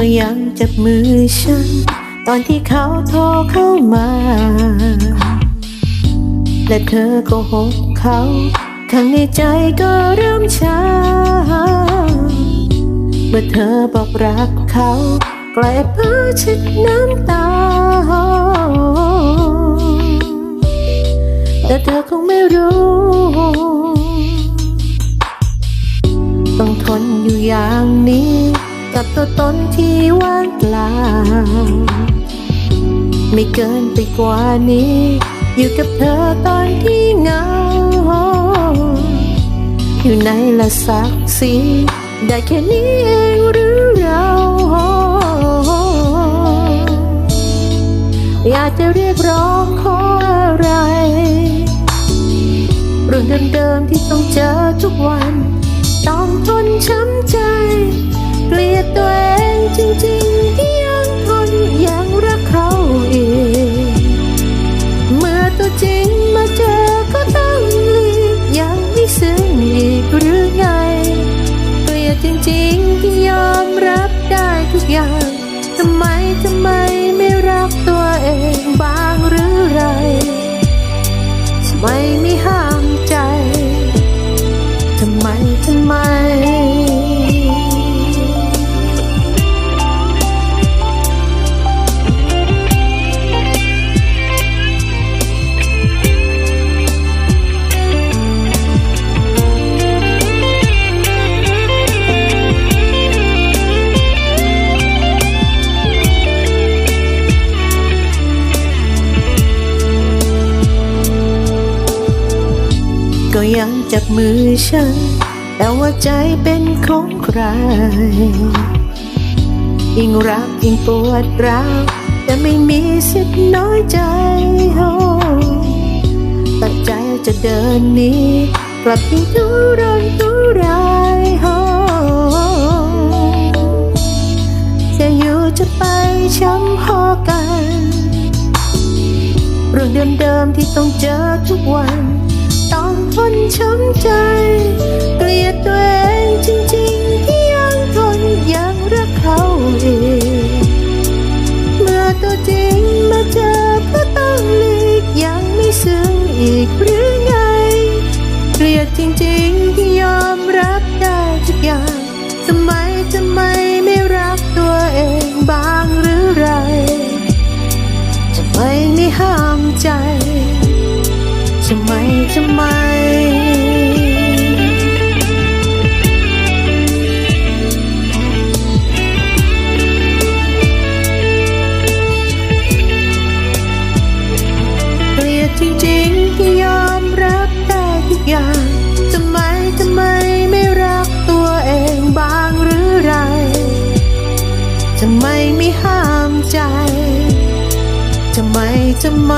ก็ยังจับมือฉัน ตอนที่เขาโทรเข้ามา และเธอก็หกเขาข้างในใจก็เริ่มชาเมื่อเธอบอกรักเขากลายเพ้อช็ดน้ำตา แต่เธอคงไม่รู้ ต้องทนอยู่อย่างนี้ กับตัวตนที่ว่างเปล่า ไม่เกินไปกว่านี้ อยู่กับเธอตอนที่เหงา อยู่ในละศักดิ์ศรีได้แค่นี้เองหรือเราอยากจะเรียกร้องขออะไรเรื่องเดิมๆที่ต้องเจอทุกวัน ต้องทนช้ำใจ อย่างทำไมทำไม ก็ยังจับมือฉัน แต่ว่าใจเป็นของใคร ยิ่งรักยิ่งปวดร้าวแต่ไม่มีสิทธิ์น้อยใจโอ้ตั้งใจจะเดินนี้ กลับที่ทุรนทุรายโอ้จะอยู่จะไปช้ำพอกัน เรื่องเดิมๆที่ต้องเจอทุกวัน ช้ำใจเกลียดตัวเองจริงๆที่ยังทนยังรักเขาอีกเมื่อตัวจริงมาเจอก็ต้องหลีกยังไม่ซึ้งอีกหรือไง เกลียดจริงๆที่ยอมรับได้ทุกอย่างทำไมทำไมไม่รักตัวเองบ้างหรือไรทำไมไม่ห้ามใจทำไมทำไม ใจทำไมทำไม